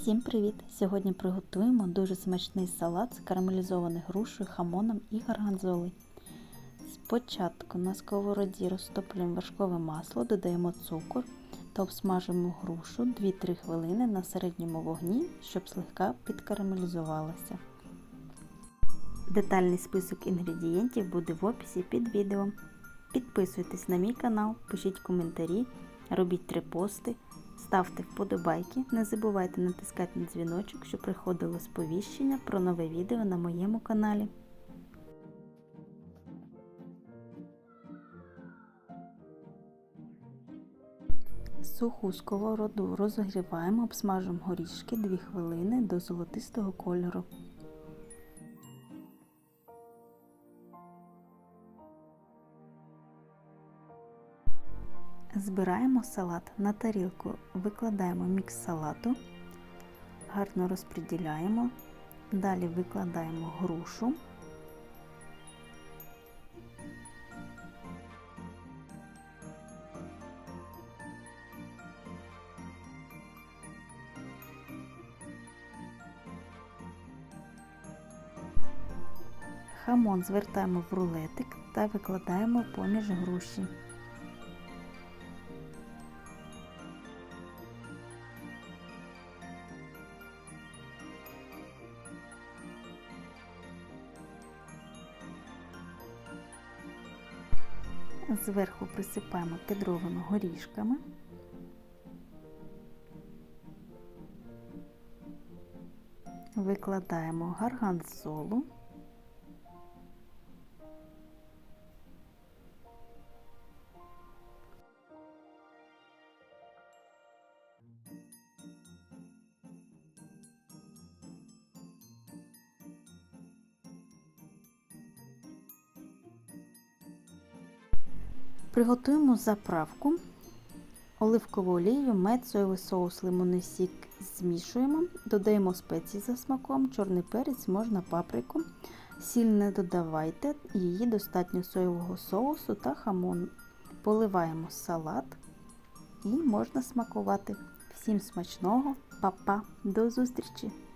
Всім привіт! Сьогодні приготуємо дуже смачний салат з карамелізованою грушею, хамоном і гарганзолею. Спочатку на сковороді розтоплюємо вершкове масло, додаємо цукор та обсмажимо грушу 2-3 хвилини на середньому вогні, щоб слегка підкарамелізувалася. Детальний список інгредієнтів буде в описі під відео. Підписуйтесь на мій канал, пишіть коментарі, робіть репости. Ставте вподобайки, не забувайте натискати на дзвіночок, щоб приходило сповіщення про нове відео на моєму каналі. Суху сковороду розогріваємо, обсмажимо горішки 2 хвилини до золотистого кольору. Збираємо салат на тарілку, викладаємо мікс салату, гарно розподіляємо, далі викладаємо грушу, хамон звертаємо в рулетик та викладаємо поміж груші. Зверху присипаємо кедровими горішками. Викладаємо гарганзолу. Приготуємо заправку. Оливкову олію, мед, соєвий соус, лимонний сік змішуємо, додаємо спеції за смаком, чорний перець, можна паприку. Сіль не додавайте, її достатньо соєвого соусу та хамон. Поливаємо салат і можна смакувати. Всім смачного, Па-па, до зустрічі!